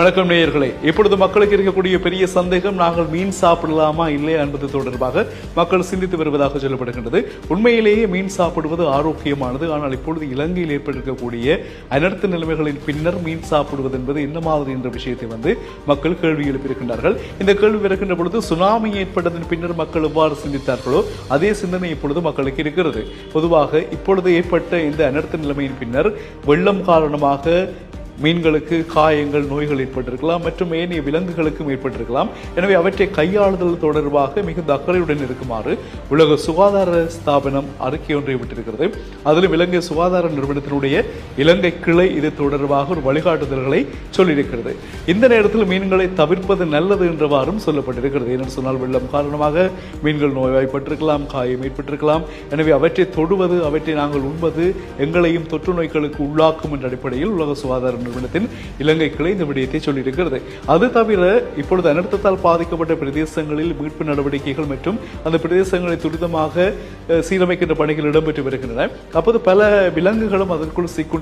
வணக்கம் நேயர்களே. இப்பொழுது மக்களுக்கு இருக்கக்கூடிய பெரிய சந்தேகம் நாங்கள் மீன் சாப்பிடலாமா இல்லையா என்பது தொடர்பாக மக்கள் சிந்தித்து வருவதாக சொல்லப்படுகின்றது. உண்மையிலேயே மீன் சாப்பிடுவது ஆரோக்கியமானது. ஆனால் இப்பொழுது இலங்கையில் ஏற்பட்டிருக்கக்கூடிய அனர்த்த நிலைமைகளின் பின்னர் மீன் சாப்பிடுவது என்பது என்ன மாதிரி என்ற விஷயத்தை வந்து மக்கள் கேள்வி எழுப்பியிருக்கின்றார்கள். இந்த கேள்வி வருகின்ற பொழுது சுனாமி ஏற்பட்டதன் பின்னர் மக்கள் எவ்வாறு சிந்தித்தார்களோ அதே சிந்தனை இப்பொழுது மக்களுக்கு இருக்கிறது. பொதுவாக இப்பொழுது ஏற்பட்ட இந்த அனர்த்த நிலைமையின் பின்னர் வெள்ளம் காரணமாக மீன்களுக்கு காயங்கள் நோய்கள் ஏற்பட்டிருக்கலாம் மற்றும் ஏனைய விலங்குகளுக்கும் ஏற்பட்டிருக்கலாம். எனவே அவற்றை கையாளுதல் தொடர்பாக மிகுந்த அக்கறையுடன் இருக்குமாறு உலக சுகாதார ஸ்தாபனம் அறிக்கை ஒன்றை விட்டிருக்கிறது. அதிலும் இலங்கை சுகாதார நிறுவனத்தினுடைய இலங்கை கிளை இது தொடர்பாக ஒரு வழிகாட்டுதல்களை சொல்லியிருக்கிறது. இந்த நேரத்தில் மீன்களை தவிர்ப்பது நல்லது என்றவாறும் சொல்லப்பட்டிருக்கிறது. ஏனென்று சொன்னால் வெள்ளம் காரணமாக மீன்கள் நோய்வாய்ப்பட்டிருக்கலாம் காயம் ஏற்பட்டிருக்கலாம். எனவே அவற்றை தொடுவது அவற்றை நாங்கள் உண்பது எங்களையும் தொற்று நோய்களுக்கு உள்ளாக்கும் என்ற அடிப்படையில் உலக சுகாதார நிறுவனத்தின் இலங்கை கிளை இந்த விடயத்தை சொல்லியிருக்கிறது. அது தவிர இப்பொழுது அனர்த்தத்தால் பாதிக்கப்பட்ட பிரதேசங்களில் மீட்பு நடவடிக்கைகள் மற்றும் அந்த பிரதேசங்களை துரிதமாக சீரமைக்கின்ற பணிகள் இடம்பெற்று வருகின்றன. அப்போது பல விலங்குகளும் அதற்குள் சிக்கு